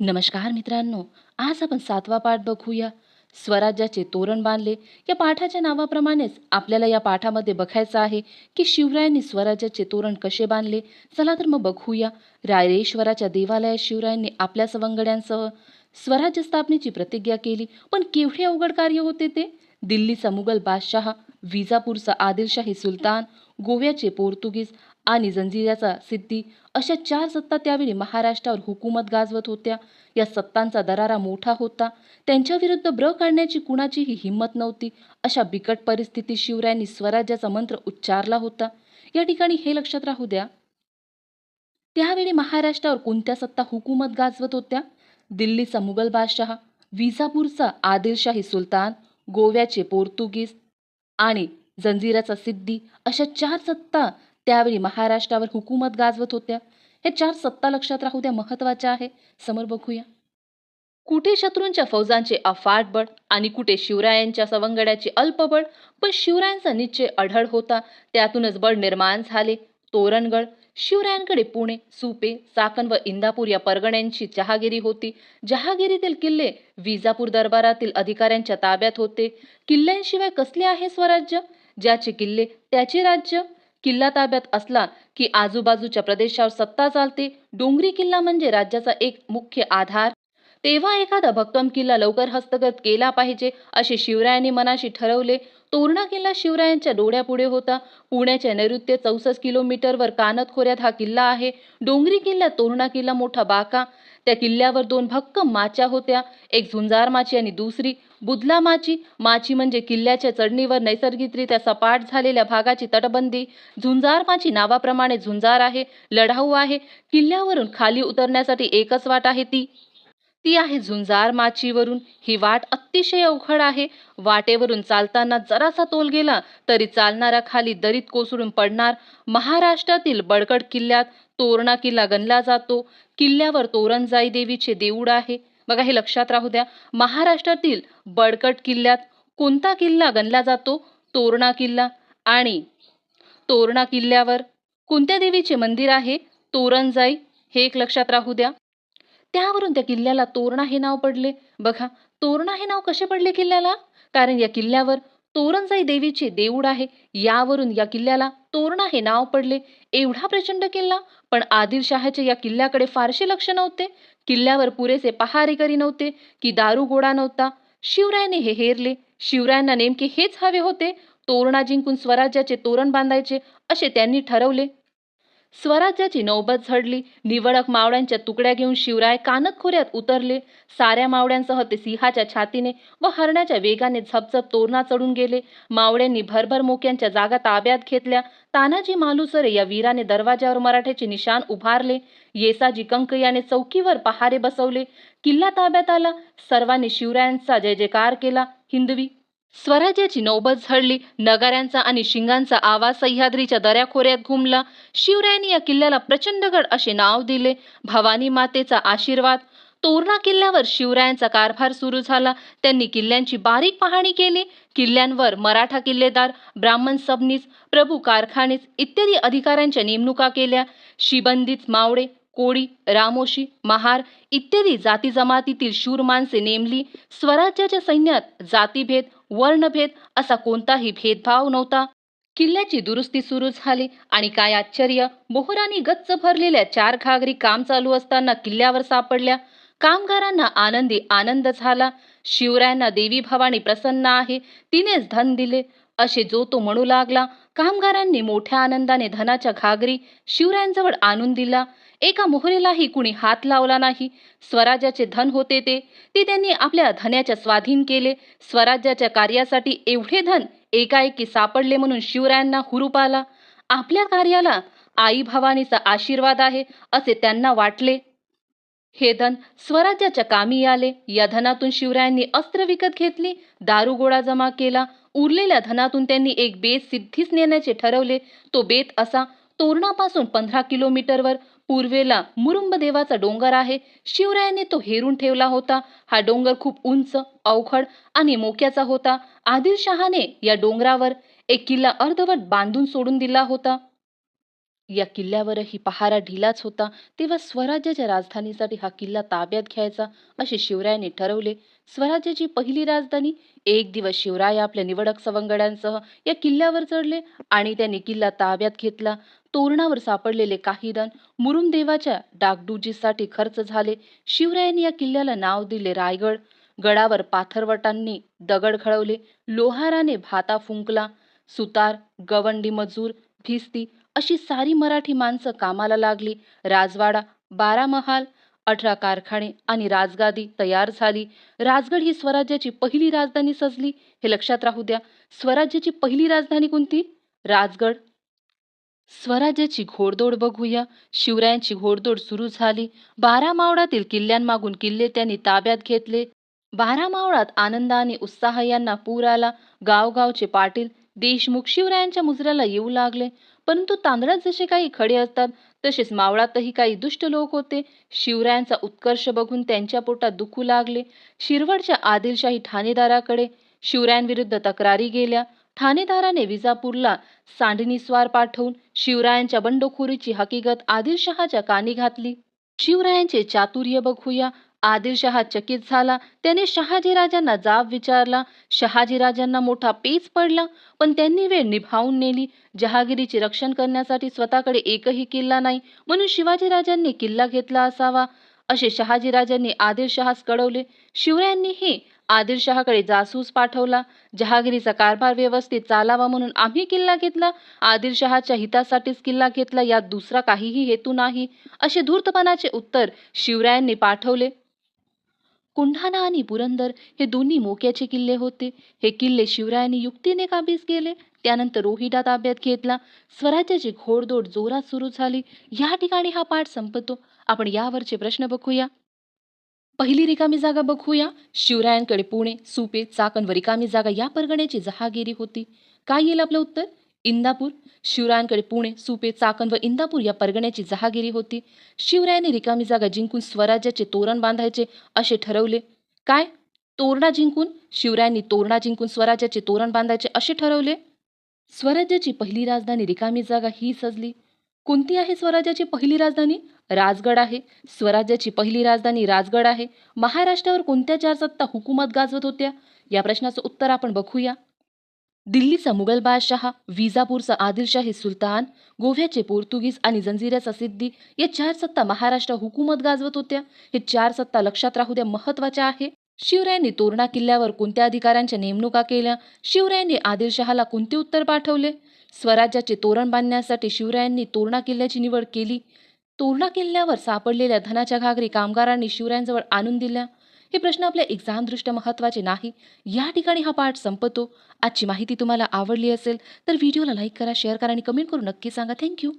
नमस्कार मित्रांनो आज आपण सातवा पाठ बघूया. स्वराज्याचे तोरण बांधले. या पाठाच्या नावाप्रमाणेच आपल्याला या पाठामध्ये बघायचं आहे की शिवरायांनी स्वराज्याचे तोरण कसे बांधले. चला तर मग बघूया. रायरेश्वराच्या देवालयात शिवरायांनी आपल्या सवंगड्यांसह स्वराज्य स्थापनेची प्रतिज्ञा केली. पण केवढे अवघड कार्य होते ते? दिल्लीचा मुघल बादशहा विजापूरचा आदिलशाही सुलतान गोव्याचे पोर्तुगीज आणि जंजिऱ्याचा सिद्धी अशा चार सत्ता त्यावेळी महाराष्ट्रावर हुकूमत गाजवत होत्या. या सत्तांचा दरारा मोठा होता. त्यांच्याविरुद्ध ब्र काढण्याची कुणाचीही हिंमत नव्हती. अशा बिकट परिस्थितीत शिवरायांनी स्वराज्याचा मंत्र उच्चारला होता. या ठिकाणी हे लक्षात राहू द्या. त्यावेळी महाराष्ट्रावर कोणत्या सत्ता हुकूमत गाजवत होत्या? दिल्लीचा मुघल बादशहा विजापूरचा आदिलशाही सुलतान गोव्याचे पोर्तुगीज आणि जंजिराचा सिद्धी अशा चार सत्ता त्यावेळी महाराष्ट्रावर हुकूमत गाजवत होत्या. हे चार सत्ता लक्षात राहू द्या महत्त्वाच्या आहे. समोर बघूया. कुठे शत्रूंच्या फौजांचे अफाट बळ आणि कुठे शिवरायांच्या सवंगड्याचे अल्पबळ पण शिवरायांचा निश्चय अढळ होता. त्यातूनच बळ निर्माण झाले. तोरणगड शिवरायांकडे पुणे सुपे चाकण व इंदापूर या परगण्यांची जहागिरी होती. जहागिरीतील किल्ले विजापूर दरबारातील अधिकाऱ्यांच्या ताब्यात होते. किल्ल्यांशिवाय कसले आहे स्वराज्य? ज्याचे किल्ले त्याचे राज्य किल्ला ताब्यात असला की आजूबाजूच्या प्रदेशावर सत्ता चालते डोंगरी किल्ला म्हणजे राज्याचा एक मुख्य आधार. तेव्हा एखादा भक्कम किल्ला लवकर हस्तगत केला पाहिजे असे शिवरायांनी मनाशी ठरवले. तोरणा किल्ला शिवरायांच्या डोळ्यापुढे होता. पुण्याच्या नैऋत्य चौसष्ट किलोमीटरवर कानत खोऱ्यात हा किल्ला आहे. डोंगरी किल्ल्यात तोरणा किल्ला मोठा बाका. त्या किल्ल्यावर दोन भक्कम माच्या होत्या. एक झुंजार माची आणि दुसरी बुधला माची. माची म्हणजे किल्ल्याच्या चढणीवर नैसर्गिकरित्या सपाट झालेल्या भागाची तटबंदी. झुंजार माची नावाप्रमाणे झुंजार आहे लढाऊ आहे. किल्ल्यावरून खाली उतरण्यासाठी एकच वाट आहे ती. ती आहे झुंजार माचीवरून. ही वाट अतिशय अवघड आहे. वाटेवरून चालताना जरासा तोल गेला तरी चालणारा खाली दरीत कोसळून पडणार महाराष्ट्रातील बडकड किल्ल्यात तोरणा किल्ला गणला जातो. किल्ल्यावर तोरणजाई देवीचे देऊळ आहे. बघा हे लक्षात राहू द्या. महाराष्ट्रातील बडकट किल्ल्यात कोणता किल्ला गणला जातो? तोरणा किल्ला. आणि तोरणा किल्ल्यावर कोणत्या देवीचे मंदिर आहे? तोरणजाई हे एक लक्षात राहू द्या. त्यावरून त्या किल्ल्याला तोरणा हे नाव पडले. बघा तोरणा हे नाव कसे पडले किल्ल्याला? कारण या किल्ल्यावर तोरणजाई देवीचे देऊळ आहे. यावरून या किल्ल्याला तोरणा हे नाव पडले. एवढा प्रचंड किल्ला? पण आदिलशहाचे या किल्ल्याकडे फारसे लक्ष नव्हते. किल्ल्यावर पुरेसे पहारेकरी नव्हते की दारुगोळा नव्हता. शिवरायाने हे हेरले. शिवरायांना नेमके हेच हवे होते? तोरणा जिंकून स्वराज्याचे तोरण बांधायचे असे त्यांनी ठरवले. स्वराज्याची नौबत झडली. निवडक मावळ्यांच्या तुकड्या घेऊन शिवराय कानत खोऱ्यात उतरले. साऱ्या मावळ्यांसह ते सिंहाच्या छातीने व हरणाच्या वेगाने झपझप तोरणा चढून गेले. मावळ्यांनी भरभर मोक्यांच्या जागा ताब्यात घेतल्या. तानाजी मालुसरे या वीराने दरवाजावर मराठ्याचे निशाण उभारले. येसाजी कंक याने चौकीवर पहारे बसवले. किल्ला ताब्यात आला. सर्वांनी शिवरायांचा जय जयकार केला. हिंदवी स्वराज्याची नौबत झडली. नगाऱ्यांचा आणि शिंगांचा आवाज सह्याद्रीच्या दऱ्याखोऱ्यात घुमला. शिवरायांनी या किल्ल्याला प्रचंडगड असे नाव दिले. भवानी मातेचा आशीर्वाद. तोरणा किल्ल्यावर शिवरायांचा कारभार सुरू झाला. त्यांनी किल्ल्यांची बारीक पाहणी केली. किल्ल्यांवर मराठा किल्लेदार ब्राह्मण सबनीस प्रभू कारखानीस इत्यादी अधिकाऱ्यांच्या नेमणुका केल्या. शिबंदीच मावळे कोळी रामोशी महार इत्यादी जाती जमातीतील शूर माणसे नेमली स्वराज्याच्या सैन्यात जातीभेद वर्णभेद असा कोणताही भेदभाव नव्हता. किल्ल्याची दुरुस्ती सुरू झाली आणि काय आश्चर्य मोहरांनी गच्च भरलेल्या चार घागरी काम चालू असताना किल्ल्यावर सापडल्या. कामगारांना आनंदी आनंद झाला. शिवरायांना देवी भवानी प्रसन्न आहे. तिनेच धन दिले. असे जो तो म्हणू लागला. कामगारांनी मोठ्या आनंदाने धनाच्या घागरी शिवरायांजवळ आणून दिला. एका मोहरेलाही कुणी हात लावला नाही. स्वराज्याचे धन होते ते. ते त्यांनी आपल्या धन्याच्या स्वाधीन केले. स्वराज्याच्या कार्यासाठी एवढे धन एकाएकी सापडले म्हणून शिवरायांना हुरूप आला. आपल्या कार्याला आई भवानीचा आशीर्वाद आहे असे त्यांना वाटले. हे धन स्वराज्याच्या कामी आले. या धनातून शिवरायांनी अस्त्र विकत घेतली. दारुगोळा जमा केला. उरलेल्या धनातून त्यांनी एक बेत सिद्धीस नेण्याचे ठरवले. तो बेत असा तोरणापासून पंधरा किलोमीटरवर पूर्वेला मुरुंब देवाचा डोंगर आहे. शिवरायांनी तो हेरून ठेवला होता. हा डोंगर खूप उंच अवघड आणि मोक्याचा होता. आदिलशहाने या डोंगरावर एक किल्ला अर्धवट बांधून सोडून दिला होता. या किल्ल्यावरही पहारा ढिलाच होता तेव्हा स्वराज्याच्या राजधानीसाठी हा किल्ला ताब्यात घ्यायचा असे शिवरायाने ठरवले. स्वराज्याची पहिली राजधानी एक दिवस शिवराय आपल्या निवडक सवंगड्यांसह या किल्ल्यावर चढले आणि त्यांनी किल्ला ताब्यात घेतला. तोरणावर सापडलेले काही धन मुरुमदेवाच्या डागडुजीसाठी खर्च झाले. शिवरायांनी या किल्ल्याला नाव दिले रायगड. गडावर पाथरवटांनी दगड खळवले लोहाराने भाता फुंकला. सुतार गवंडी मजूर भिस्ती अशी सारी मराठी माणसं कामाला लागली. राजवाडा बारा महाल अठरा कारखाने आणि राजगादी तयार झाली. राजगड ही स्वराज्याची पहिली राजधानी सजली. हे लक्षात राहू द्या स्वराज्याची पहिली राजधानी कोणती? राजगड. स्वराज्याची घोडदौड बघूया. शिवरायांची घोडदौड सुरू झाली. बारा मावळातील किल्ल्यांमागून किल्ले त्यांनी ताब्यात घेतले. बारा मावळात आनंद आणि उत्साह यांना पूर आला. गावगावचे पाटील देशमुख शिवरायांच्या मुजऱ्याला येऊ लागले. परंतु तांदळात जसे काही खडे असतात तसेच मावळातही काही दुष्ट लोक होते. शिवरायांचा उत्कर्ष बघून त्यांच्या पोटात दुखू लागले. शिरवडच्या आदिलशाही ठाणेदाराकडे शिवरायांविरुद्ध तक्रारी गेल्या. ठाणेदाराने विजापूरला सांडणीस्वार पाठवून शिवरायांच्या बंडखोरीची हकीकत आदिलशहाच्या कानी घातली. शिवरायांचे चातुर्य बघूया. आदिलशहा चकित झाला. त्याने शहाजीराजांना जाब विचारला. शहाजीराजांना मोठा पेच पडला. पण त्यांनी वेळ निभावून नेली. जहागिरीचे रक्षण करण्यासाठी स्वतःकडे एकही किल्ला नाही. म्हणून शिवाजीराजांनी किल्ला घेतला असावा. असे शहाजीराजांनी आदिलशहास कळवले. शिवरायांनीही आदिलशहाकडे जासूस पाठवला. जहागिरीचा कारभार व्यवस्थित चालावा म्हणून आम्ही किल्ला घेतला. आदिलशहाच्या हितासाठीच किल्ला घेतला. यात दुसरा काहीही हेतू नाही. असे धूर्तपणाचे उत्तर शिवरायांनी पाठवले. कुंढाणा आणि पुरंदर हे दोन्ही मोक्याचे किल्ले होते. हे किल्ले शिवरायांनी युक्तीने काबीज केले. त्यानंतर रोहिडा ताब्यात घेतला. स्वराज्याची घोडदौड जोरात सुरू झाली. या ठिकाणी हा पाठ संपतो. आपण यावरचे प्रश्न बघूया. पहिली रिकामी जागा बघूया. शिवरायांकडे पुणे सुपे चाकण व रिकामी जागा या परगण्याची जहागिरी होती. काय येईल आपलं उत्तर? इंदापूर शिवरायांकडे पुणे सुपे चाकण व इंदापूर या परगण्याची जहागिरी होती. शिवरायांनी रिकामी जागा जिंकून स्वराज्याचे तोरण बांधायचे असे ठरवले. काय? तोरणा जिंकून? शिवरायांनी तोरणा जिंकून स्वराज्याचे तोरण बांधायचे असे ठरवले? स्वराज्याची पहिली राजधानी रिकामी जागा ही सजली. कोणती आहे स्वराज्याची पहिली राजधानी? राजगड आहे. स्वराज्याची पहिली राजधानी राजगड आहे. महाराष्ट्रावर कोणत्या चार सत्ता हुकूमत गाजवत होत्या? या प्रश्नाचं उत्तर आपण बघूया. दिल्लीचा मुघल बादशहा विजापूरचा आदिलशाही सुलतान गोव्याचे पोर्तुगीज आणि जंजिऱ्याचा सिद्धी या चार सत्ता महाराष्ट्र हुकूमत गाजवत होत्या. हे चार सत्ता लक्षात राहू द्या महत्त्वाच्या आहे. शिवरायांनी तोरणा किल्ल्यावर कोणत्या अधिकाऱ्यांच्या नेमणुका केल्या? शिवरायांनी आदिलशहाला कोणते उत्तर पाठवले? स्वराज्याचे तोरण बांधण्यासाठी शिवरायांनी तोरणा किल्ल्याची निवड केली. तोरणा किल्ल्यावर सापडलेल्या धनाच्या घागरी कामगारांनी शिवरायांजवळ आणून दिल्या. हे प्रश्न आपल्या एक्झामदृष्ट्या महत्त्वाचे नाही. या ठिकाणी हा पाठ संपतो. आजची माहिती तुम्हाला आवडली असेल तर व्हिडिओला लाईक करा शेअर करा आणि कमेंट करून नक्की सांगा. थँक्यू